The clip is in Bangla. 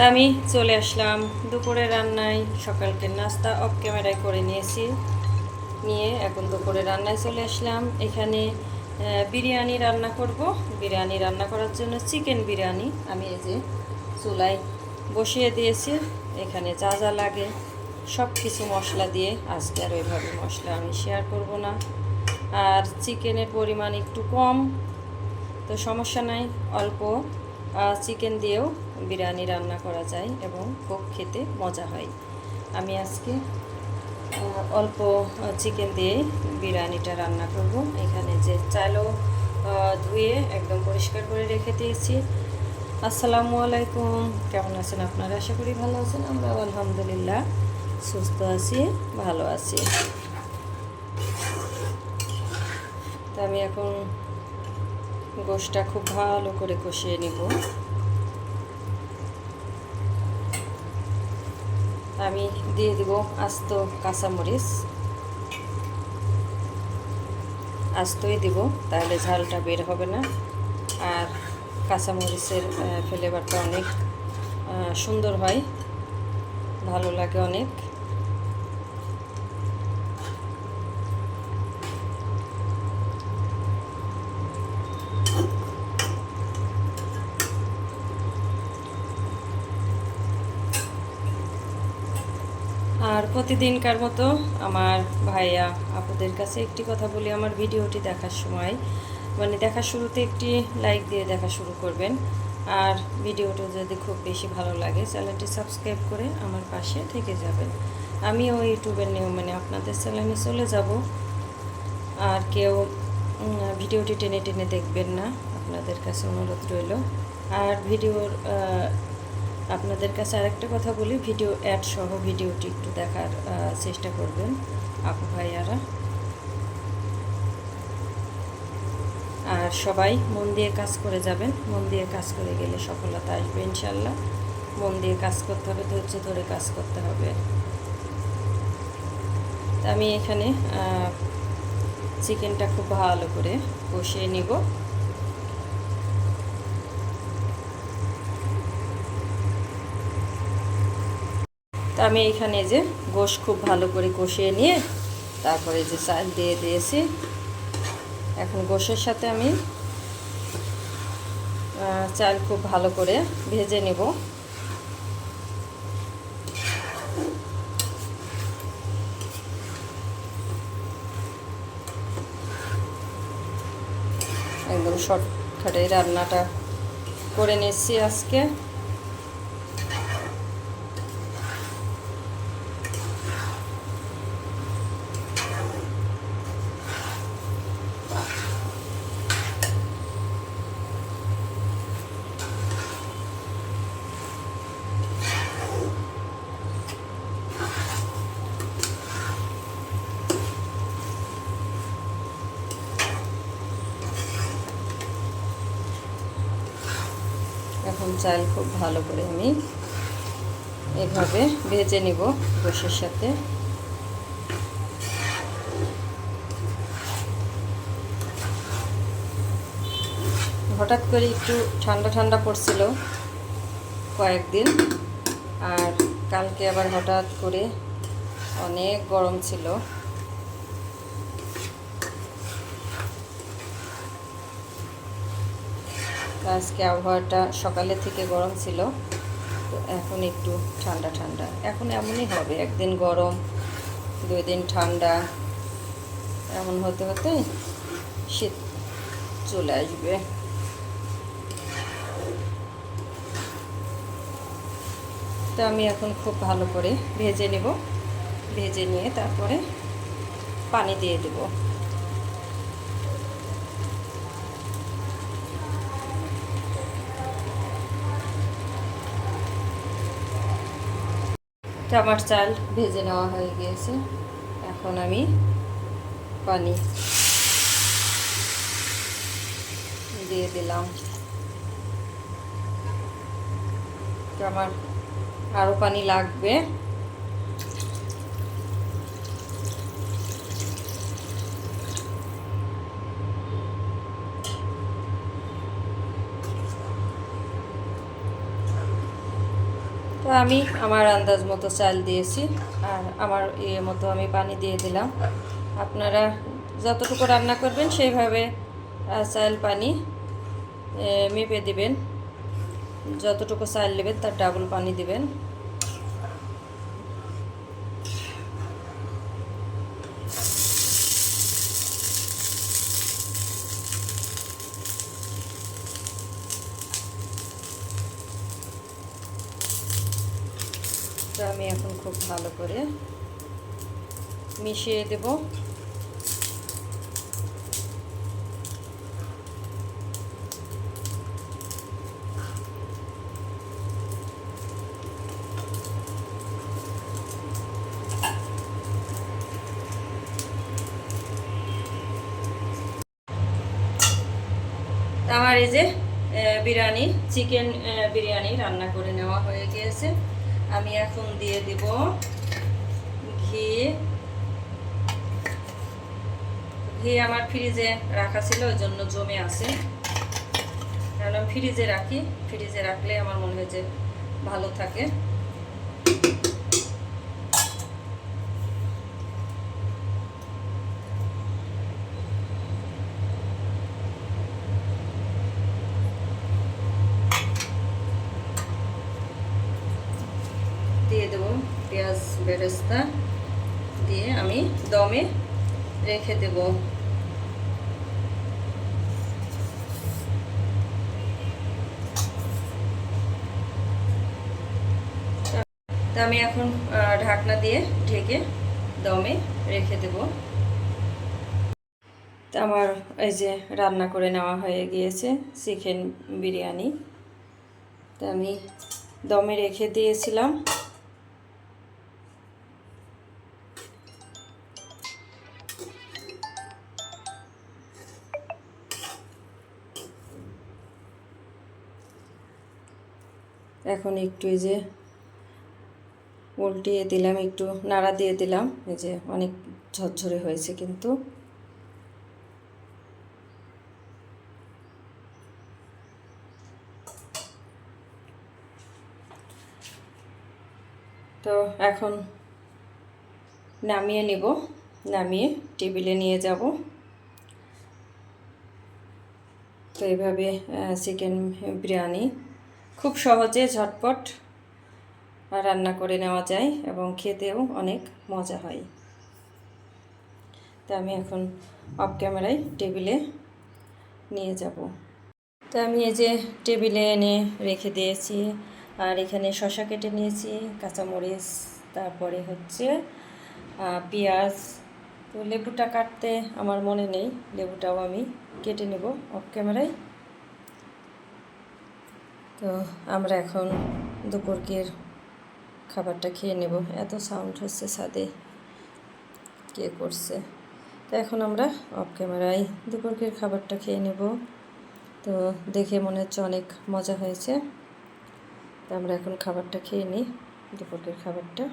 তা আমি চলে আসলাম। দুপুরে রান্নায় সকালকে নাস্তা অফ ক্যামেরায় করে নিয়েছি। নিয়ে এখন দুপুরে রান্নায় চলে আসলাম। এখানে বিরিয়ানি রান্না করব। বিরিয়ানি রান্না করার জন্য চিকেন বিরিয়ানি আমি এই যে চুলায় বসিয়ে দিয়েছি। এখানে যা যা লাগে সব কিছু মশলা দিয়ে আজকে আর ওইভাবে মশলা আমি শেয়ার করব না। আর চিকেনের পরিমাণ একটু কম, তো সমস্যা নাই, অল্প চিকেন দিয়েও বিরিয়ানি রান্না করা যায় এবং খুব খেতে মজা হয়। আমি আজকে অল্প চিকেন দিয়ে বিরিয়ানিটা রান্না করব। এখানে যে চালও ধুয়ে একদম পরিষ্কার করে রেখে দিয়েছি। আসসালামু আলাইকুম। কেমন আছেন আপনারা? আশা করি ভালো আছেন। আমরা আলহামদুলিল্লাহ সুস্থ আছি, ভালো আছি। তো আমি এখন গোশটা খুব ভালো করে কষিয়ে নিব। আমি দিয়ে দিব আস্ত কাঁচামরিচ। আস্তই দিব, তাহলে ঝালটা বের হবে না। আর কাঁচামরিচের ফ্লেভারটা অনেক সুন্দর হয়, ভালো লাগে অনেক আর প্রতিদিনকার মতো আমার ভাইয়া আপুদের কাছে একটি কথা বলি আমার ভিডিওটি দেখার সময়। মানে দেখার শুরুতে একটি লাইক দিয়ে দেখা শুরু করবেন। আর ভিডিওটা যদি খুব বেশি ভালো লাগে, চ্যানেলটি সাবস্ক্রাইব করে আমার পাশে থেকে যাবেন। আমিও ইউটিউবের নিয়ম মানে আপনাদের চ্যানেলে চলে যাব। আর কেউ ভিডিওটি টেনে টেনে দেখবেন না, আপনাদের কাছে অনুরোধ রইল। আর ভিডিওর আপনাদের কাছে আরেকটা কথা বলি, ভিডিও অ্যাড সহ ভিডিওটি একটু দেখার চেষ্টা করবেন আপু ভাইয়ারা। আর সবাই মন দিয়ে কাজ করে যাবেন, মন দিয়ে কাজ করে গেলে সফলতা আসবে ইনশাল্লাহ। মন দিয়ে কাজ করতে হবে, ধৈর্য ধরে কাজ করতে হবে। আমি এখানে চিকেনটা খুব ভালো করে কষিয়ে নিব। তা আমি এখানে যে গোশ খুব ভালো করে কষিয়ে নিয়ে তারপরে যে চাল দিয়ে দিয়েছি। এখন গোশের সাথে আমি চাল খুব ভালো করে ভেজে নেব। একদম শর্টকাটে রান্নাটা করে নিচ্ছি আজকে। চাল খুব ভালো করে আমি এভাবে ভেজে নিব গোশের সাথে। হঠাৎ করে একটু ঠান্ডা ঠান্ডা পড়ছিল কয়েকদিন, আর কালকে আবার হঠাৎ করে অনেক গরম ছিল। আজকে আবহাওয়াটা সকালে থেকে গরম ছিল, তো এখন একটু ঠান্ডা ঠান্ডা। এখন এমনই হবে, একদিন গরম দুই দিন ঠান্ডা, এমন হতে হতে শীত চলে আসবে। তো আমি এখন খুব ভালো করে ভেজে নেব, ভেজে নিয়ে তারপরে পানি দিয়ে দেবো। তো আমার চাল ভেজে নেওয়া হয়ে গিয়েছে। এখন আমি পানি দিয়ে দিলাম। তো আমার আরও পানি লাগবে। তো আমি আমার আন্দাজ মতো চাল দিয়েছি আর আমার ইয়ে মতো আমি পানি দিয়ে দিলাম। আপনারা যতটুকু রান্না করবেন সেইভাবে চাল, পানি মেপে দিবেন। যতটুকু চাল নেবেন তার ডাবল পানি দিবেন। আমি এখন খুব ভালো করে মিশিয়ে দেব। আমার এই যে বিরিয়ানি, চিকেন বিরিয়ানি রান্না করে নেওয়া হয়ে গিয়েছে। আমি এখন দিয়ে দিব ঘি। ঘি আমার ফ্রিজে রাখা ছিল, ওই জন্য জমে আছে। কারণ ফ্রিজে রাখি, ফ্রিজে রাখলে আমার মনে হয় যে ভালো থাকে দিয়ে দেবো পেঁয়াজ বেরেস্তা দিয়ে আমি দমে রেখে দেব। তা আমি এখন ঢাকনা দিয়ে ঢেকে দমে রেখে দেব। তা আমার এই যে রান্না করে নেওয়া হয়ে গিয়েছে চিকেন বিরিয়ানি। তা আমি দমে রেখে দিয়েছিলাম। এখন একটু এই যে উল্টিয়ে দিলাম, একটু নাড়া দিয়ে দিলাম। এই যে অনেক ঝরঝরে হয়েছে কিন্তু। তো এখন নামিয়ে নিব, নামিয়ে টেবিলে নিয়ে যাব। তো এইভাবে চিকেন বিরিয়ানি খুব সহজে ঝটপট রান্না করে নেওয়া যায় এবং খেতেও অনেক মজা হয়। তা আমি এখন অফ ক্যামেরায় টেবিলে নিয়ে যাব। তা আমি এই যে টেবিলে এনে রেখে দিয়েছি। আর এখানে শশা কেটে নিয়েছি, কাঁচামরিচ, তারপরে হচ্ছে পেঁয়াজ। তো লেবুটা কাটতে আমার মনে নেই, লেবুটাও আমি কেটে নেব অফ ক্যামেরায় তো আমরা এখন দুপুরকের খাবারটা খেয়ে নেব। এত সাউন্ড হচ্ছে সাদে কে করছে? তো এখন আমরা অফ ক্যামেরায় দুপুরকের খাবারটা খেয়ে নেব। তো দেখে মনে হচ্ছে অনেক মজা হয়েছে। তো আমরা এখন খাবারটা খেয়ে নিই দুপুরকের খাবারটা।